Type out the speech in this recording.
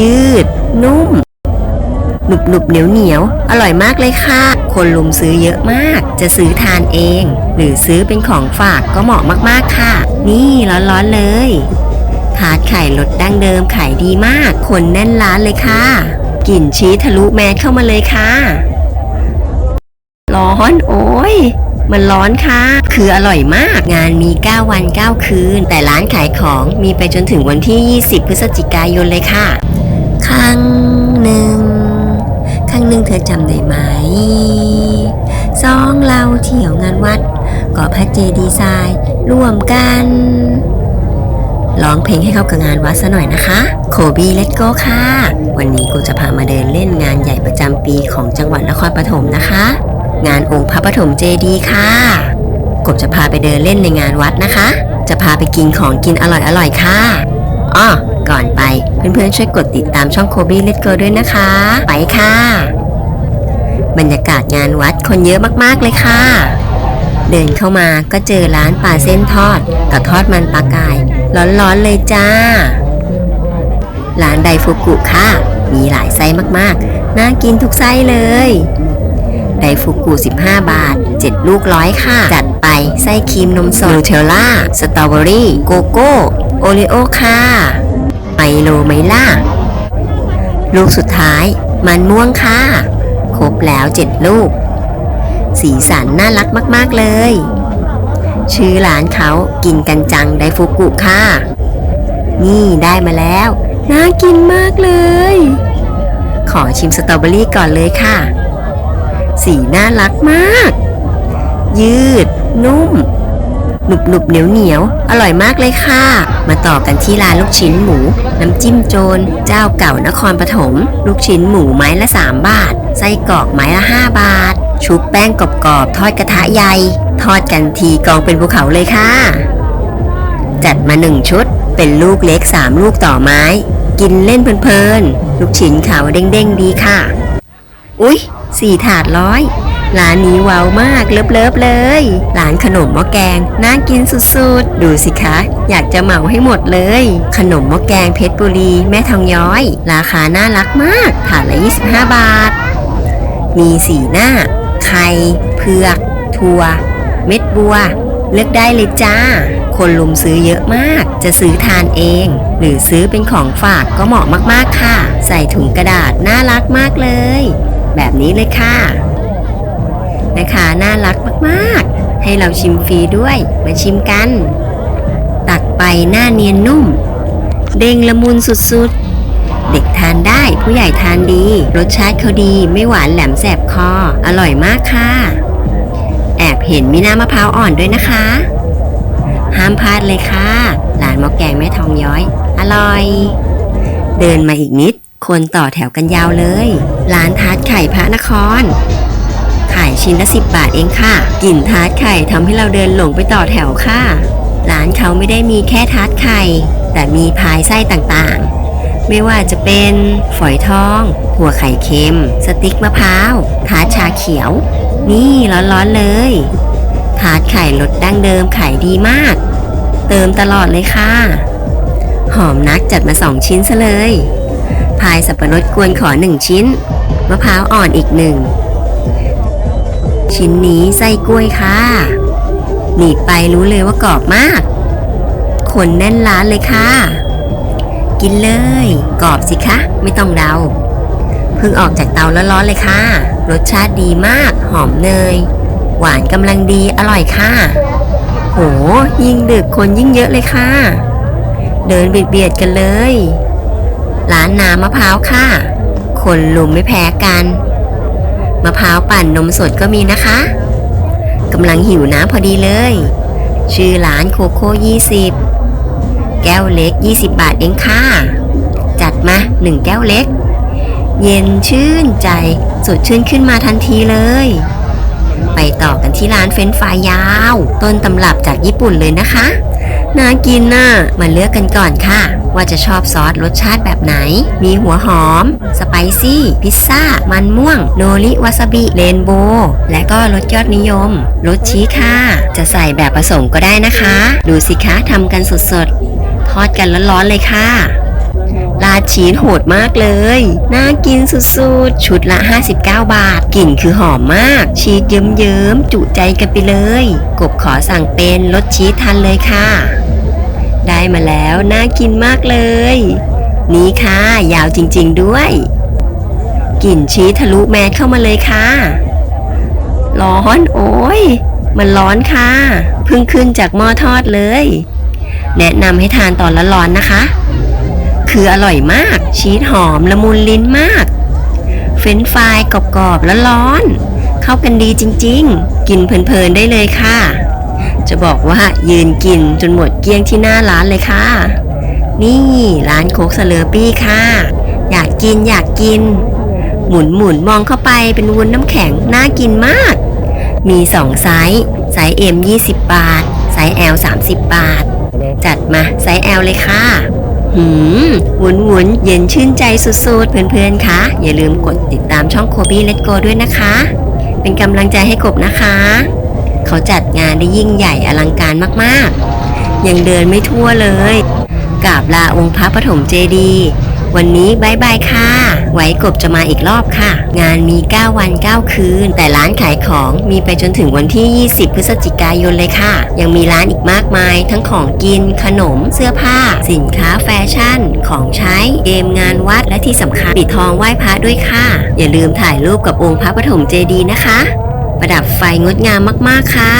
ยืด นุ่มหนุบหนุบเหนียวเหนียวอร่อยมากเลยค่ะ คนลุมซื้อเยอะมาก จะซื้อทานเอง หรือซื้อเป็นของฝากก็เหมาะมากๆค่ะ นี่ร้อนๆเลยทาดไข่รสดั้งเดิมขายดีมาก คนแน่นร้านเลยค่ะกลิ่นชีสทะลุแมสเข้ามาเลยค่ะ ร้อนโอ้ยมันร้อนค่ะ คืออร่อยมาก งานมี 9 วัน 9 คืน แต่ร้านขายของมีไปจนถึงวันที่ 20 พฤศจิกายนเลยค่ะ นึ่งเธอจำได้ไหมสองเราเที่ยวงานวัดก่อพระเจดีย์ทรายร่วมกันร้องเพลงให้เข้ากับงานวัดซะหน่อยนะคะ โคบีเลตโก้ค่ะ วันนี้กูจะพามาเดินเล่นงานใหญ่ประจำปีของจังหวัดนครปฐมนะคะ งานองค์พระปฐมเจดีค่ะกบจะพาไปเดินเล่นในงานวัดนะคะ จะพาไปกินของกินอร่อยๆค่ะอ้อก่อนไปเพื่อนๆช่วยกดติดตามช่องโคบี้เลตโกด้วยนะคะ ไปค่ะ บรรยากาศงานวัดคนเยอะมากๆเลยค่ะ เดินเข้ามาก็เจอร้านปลาเส้นทอดกับทอดมันปลากาย ร้อนๆเลยจ้า ร้านไดฟุกุค่ะ มีหลายไส้มากๆ น่ากินทุกไส้เลย ไดฟุกุ 15 บาท 7 ลูกร้อยค่ะ จัดไปไส้ครีมนมสดนูเทลล่า สตรอเบอรี่ โกโก้ โอริโอค่ะ ไมโลไมล่า ลูกสุดท้าย มันม่วงค่ะ ครบแล้วเจ็ดลูก สีสันน่ารักมาก ๆ เลย ชื่อร้านเขากินกันจังไดฟุกุค่ะ นี่ได้มาแล้ว น่ากินมากเลย ขอชิมสตรอเบอรี่ก่อนเลยค่ะ สีน่ารักมาก ยืด นุ่ม หนุบหนุบเหนียวเหนียวอร่อยมากเลยค่ะ มาต่อกันที่ร้านลูกชิ้นหมู น้ำจิ้มโจร เจ้าเก่านครปฐม ลูกชิ้นหมูไม้ละ 3 บาท ไส้กรอกไม้ละ 5 บาท ชุบแป้งกรอบๆ ทอดกระทะใหญ่ ทอดกันทีกองเป็นภูเขาเลยค่ะ จัดมาหนึ่งชุด เป็นลูกเล็ก 3 ลูกต่อไม้ กินเล่นเพลินๆ ลูกชิ้นขาวเด้งๆดีค่ะ อุ๊ยสี่ถาดร้อย ร้านนี้ว้าวมากเลิฟๆเลยร้านขนมหม้อแกงน่ากินสุดๆ ดูสิคะ อยากจะเหมาให้หมดเลย ขนมหม้อแกงเพชรบุรี แม่ทองย้อย ราคาน่ารักมากถาดละ 25 บาท มีสีหน้า ไข่เผือก ถั่ว เม็ดบัว เลือกได้เลยจ้า คนลุมซื้อเยอะมาก จะซื้อทานเอง หรือซื้อเป็นของฝากก็เหมาะมากๆค่ะ ใส่ถุงกระดาษน่ารักมากเลย แบบนี้เลยค่ะ นะคะ น่ารักมากๆ ให้เราชิมฟรีด้วย มาชิมกัน ตักไปหน้าเนียนนุ่ม เด้งละมุนสุดๆ เด็กทานได้ผู้ใหญ่ทานดี รสชาติเขาดีไม่หวานแหลมแสบคอ อร่อยมากค่ะ แอบเห็นมีน้ำมะพร้าวอ่อนด้วยนะคะ ห้ามพลาดเลยค่ะร้านมอแกงแม่ทองย้อย อร่อย เดินมาอีกนิดคนต่อแถวกันยาวเลย ร้านทาร์ตไข่พระนครายชิ้นละสิบบาทเองค่ะ กลิ่นทาร์ตไข่ทำให้เราเดินหลงไปต่อแถวค่ะ ร้านเขาไม่ได้มีแค่ทาร์ตไข่ แต่มีพายไส้ต่างๆ ไม่ว่าจะเป็นฝอยทองถั่วไข่เค็ม สติ๊กมะพร้าว ทาร์ตชาเขียว นี่ร้อนๆเลย ทาร์ตไข่รสดั้งเดิมขายดีมาก เติมตลอดเลยค่ะ หอมนักจัดมาสองชิ้นซะเลย พายสับปะรดกวนขอหนึ่งชิ้น มะพร้าวอ่อนอีกหนึ่ง ชิ้นนี้ไส้กล้วยค่ะ หนีบไปรู้เลยว่ากรอบมาก คนแน่นร้านเลยค่ะ กินเลย กรอบสิคะ ไม่ต้องเดา เพิ่งออกจากเตาล้วร้อนๆเลยค่ะ รสชาติดีมาก หอมเนย หวานกำลังดี อร่อยค่ะ โห ยิ่งดึกคนยิ่งเยอะเลยค่ะ เดินเบียดๆกันเลย ร้านน้ำมะพร้าวค่ะ คนลุมไม่แพ้กัน มะพร้าวปั่นนมสดก็มีนะคะกำลังหิวน้ำพอดีเลย ชื่อร้านโคโค่20 แก้วเล็ก 20 บาทเองค่ะ จัดมา1แก้วเล็ก เย็นชื่นใจสดชื่นขึ้นมาทันทีเลย ไปต่อกันที่ร้านเฟรนฟรายยาว ต้นตำรับจากญี่ปุ่นเลยนะคะ น่ากินน่ะมาเลือกกันก่อนค่ะ ว่าจะชอบซอสรสชาติแบบไหน มีหัวหอม สไปซี่ พิซซ่า มันม่วง โนริวาซาบิเรนโบว์และก็รสยอดนิยมรสชีสค่ะ จะใส่แบบผสมก็ได้นะคะ ดูสิคะทำกันสดๆ ทอดกันร้อนๆเลยค่ะราดชีสโหดมากเลย น่ากินสุดๆ ชุดละ 59 บาท กลิ่นคือหอมมาก ชีสเยิ้มๆ จุใจกันไปเลย กบขอสั่งเป็นรสชีสทันเลยค่ะ ได้มาแล้วน่ากินมากเลย นี่ค่ะ ยาวจริงๆด้วย กลิ่นชีสทะลุแมสเข้ามาเลยค่ะ ร้อนโอ้ย มันร้อนค่ะ เพิ่งขึ้นจากหม้อทอดเลย แนะนำให้ทานตอนร้อนๆนะคะ คืออร่อยมาก ชีสหอมละมุนลิ้นมาก เฟรนฟรายกรอบๆแล้วร้อน เข้ากันดีจริงๆ กินเพลินๆได้เลยค่ะ จะบอกว่ายืนกินจนหมดเกลี้ยงที่หน้าร้านเลยค่ะ นี่ร้านโคกสเลอปี้ค่ะ อยากกินอยากกิน หมุนหมุนมองเข้าไปเป็นวุ้นน้ำแข็งน่ากินมาก มี2ไซส์ไซส์ M 20บาท ไซส์ L 30บาท จัดมาไซส์ L เลยค่ะหืมหมุนหมุนๆเย็นชื่นใจสุดๆ เพื่อนๆ คะ อย่าลืมกดติดตามช่องโคบี้เลตโกด้วยนะคะ เป็นกำลังใจให้กบนะคะ เขาจัดงานได้ยิ่งใหญ่อลังการมากๆ ยังเดินไม่ทั่วเลยกราบลาองค์พระปฐมเจดีย์วันนี้บายบายค่ะ ไว้กบจะมาอีกรอบค่ะ งานมี 9 วัน 9 คืน แต่ร้านขายของมีไปจนถึงวันที่ 20 พฤศจิกายนเลยค่ะ ยังมีร้านอีกมากมาย ทั้งของกิน ขนม เสื้อผ้า สินค้าแฟชั่น ของใช้ เกมงานวัด และที่สำคัญปิดทองไหว้พระด้วยค่ะ อย่าลืมถ่ายรูปกับองค์พระปฐมเจดีย์นะคะ ประดับไฟงดงามมากๆค่ะ